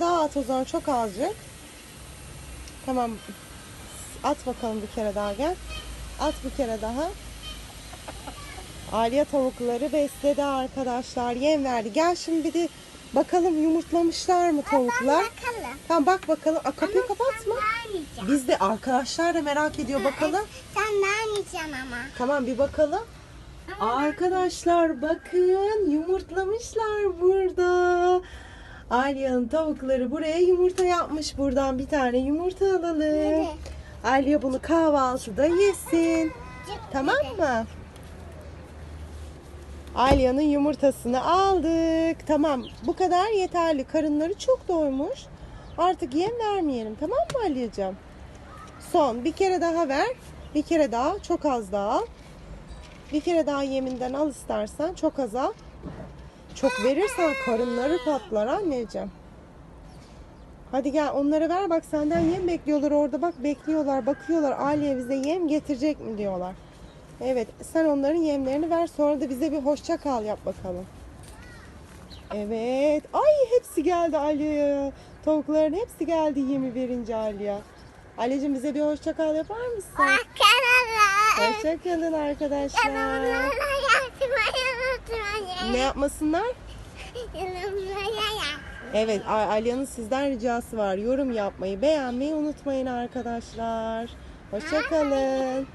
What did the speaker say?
kere daha at o zaman çok azıcık. Tamam. At bakalım bir kere daha gel. At bir kere daha. Aliye tavukları besledi arkadaşlar. Yem verdi. Gel şimdi bir de bakalım yumurtlamışlar mı tavuklar? Bakalım. Tamam bak bakalım. Aa, kapıyı kapatma. Vermeyeceğim. Biz de arkadaşlar da merak ediyor bakalım. Sen vermeyeceksin ama. Tamam bir bakalım. Arkadaşlar bakın yumurtlamışlar burada. Alya'nın tavukları buraya yumurta yapmış. Buradan bir tane yumurta alalım. Nerede? Alya bunu kahvaltıda yesin. Tamam mı? Alya'nın yumurtasını aldık. Tamam bu kadar yeterli. Karınları çok doymuş. Artık yem vermeyelim. Tamam mı Alya'cığım? Son bir kere daha ver. Bir kere daha çok az daha al. Bir kere daha yeminden al istersen çok az al. Çok verirsen karınları patlar anneciğim. Hadi gel onlara ver bak senden yem bekliyorlar orada bak bekliyorlar bakıyorlar Aliye bize yem getirecek mi diyorlar. Evet sen onların yemlerini ver sonra da bize bir hoşça kal yap bakalım. Evet ay hepsi geldi Aliye. Tavukların hepsi geldi yemi verince Aliye. Aliye'cim bize bir hoşça kal yapar mısın? Hoşça kalın arkadaşlar. Ne yapmasınlar? Evet Alya'nın sizden ricası var. Yorum yapmayı, beğenmeyi unutmayın arkadaşlar. Hoşça kalın.